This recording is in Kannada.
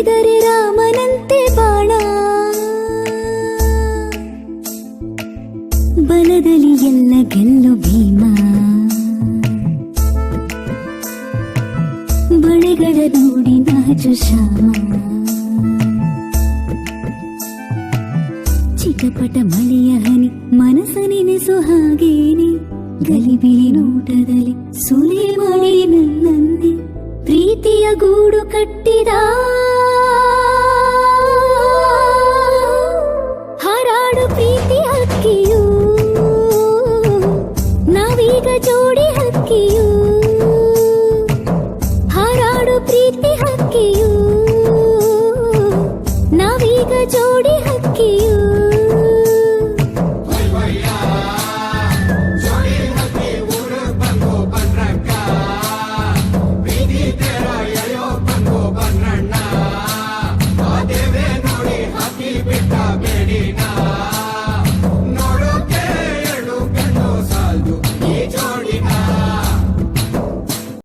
ಹಾರಿದರೆ ರಾಮನಂತೆ ಬಾಣ. ಬಲದಲ್ಲಿ ಎಲ್ಲ ಗೆಲ್ಲು ಭೀಮ. ಬಳೆಗಳ ನೋಡಿ ನಾಜು ಶಾಮ ಚಿಕ್ಕಪಟ ಮಳೆಯ ಹನಿ ಮನಸ್ಸ ನೆನೆಸು ಹಾಗೇನೆ. ಗಲಿಬಿಲಿ ನೋಟದಲ್ಲಿ ಸುಲಿ ಮಾಡಿ ಪ್ರೀತಿಯ ಗೂಡು ಕಟ್ಟಿದಾ. ಕಾಡು ಪ್ರೀತಿ ಹಕ್ಕಿಯು. ನಾವೀಗ ಜೋಡಿ ಹಕ್ಕಿಯು. ಹಾರಾಡು ಪ್ರೀತಿ ಹಕ್ಕಿಯು. ನಾವೀಗ ಜೋಡಿ ಹಕ್ಕಿಯು.